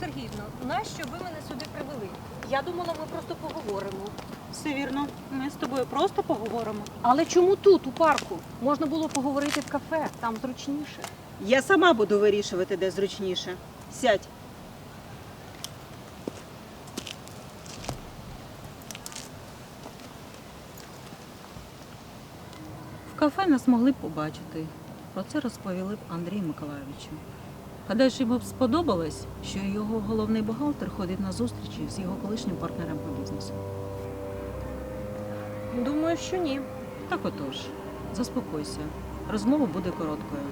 Сергіївна, нащо ви мене сюди привели? Я думала, ми просто поговоримо. Все вірно. Ми з тобою просто поговоримо. Але чому тут, у парку? Можна було поговорити в кафе, там зручніше. Я сама буду вирішувати, де зручніше. Сядь. В кафе нас могли б побачити. Про це розповіли б Андрію Миколайовичу. Гадаєш, йому б сподобалось, що його головний бухгалтер ходить на зустрічі з його колишнім партнером по бізнесу. Думаю, що ні. Так отож, заспокойся. Розмова буде короткою.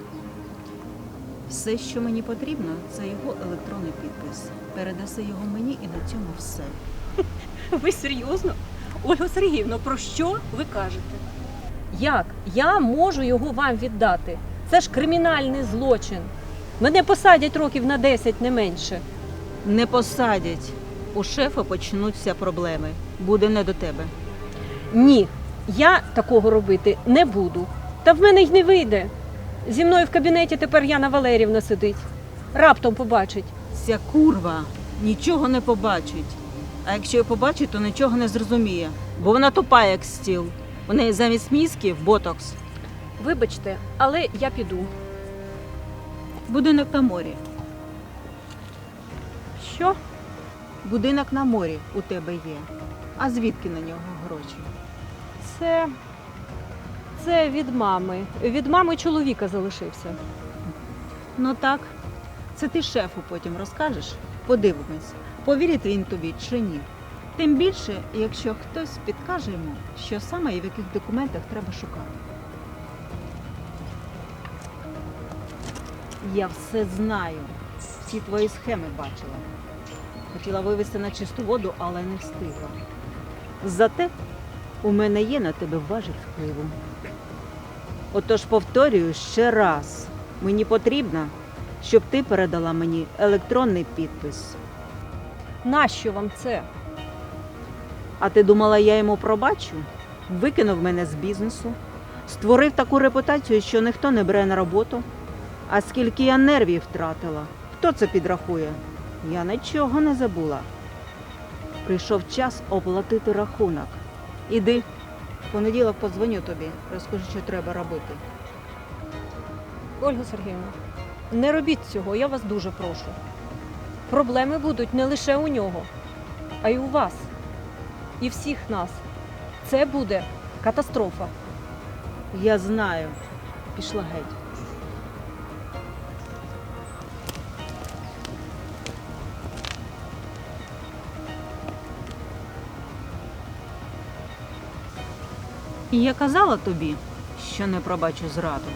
Все, що мені потрібно, це його електронний підпис. Передаси його мені і на цьому все. Ви серйозно? Ольга Сергіївна, про що ви кажете? Як? Я можу його вам віддати. Це ж кримінальний злочин. Мене посадять років на 10, не менше. Не посадять. У шефа почнуться проблеми. Буде не до тебе. Ні, я такого робити не буду. Та в мене й не вийде. Зі мною в кабінеті тепер Яна Валерівна сидить. Раптом побачить. Ця курва нічого не побачить. А якщо й побачить, то нічого не зрозуміє, бо вона тупа, як стіл. У неї замість мізків ботокс. Вибачте, але я піду. Будинок на морі. Що? Будинок на морі у тебе є. А звідки на нього гроші? Це. Це від мами. Від мами чоловіка залишився. Ну так, це ти шефу потім розкажеш. Подивимось, повірить він тобі чи ні. Тим більше, якщо хтось підкаже йому, що саме і в яких документах треба шукати. Я все знаю. Всі твої схеми бачила. Хотіла вивести на чисту воду, але не встигла. Зате у мене є на тебе важіль впливу. Отож повторюю ще раз. Мені потрібно, щоб ти передала мені електронний підпис. Нащо вам це? А ти думала, я йому пробачу? Викинув мене з бізнесу, створив таку репутацію, що ніхто не бере на роботу. А скільки я нервів втратила, хто це підрахує? Я нічого не забула. Прийшов час оплатити рахунок. Іди, в понеділок подзвоню тобі, розкажу, що треба робити. Ольга Сергіївна, не робіть цього, я вас дуже прошу. Проблеми будуть не лише у нього, а й у вас. І всіх нас. Це буде катастрофа. Я знаю. Пішла геть. І я казала тобі, що не пробачу зраду.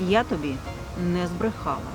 Я тобі не збрехала.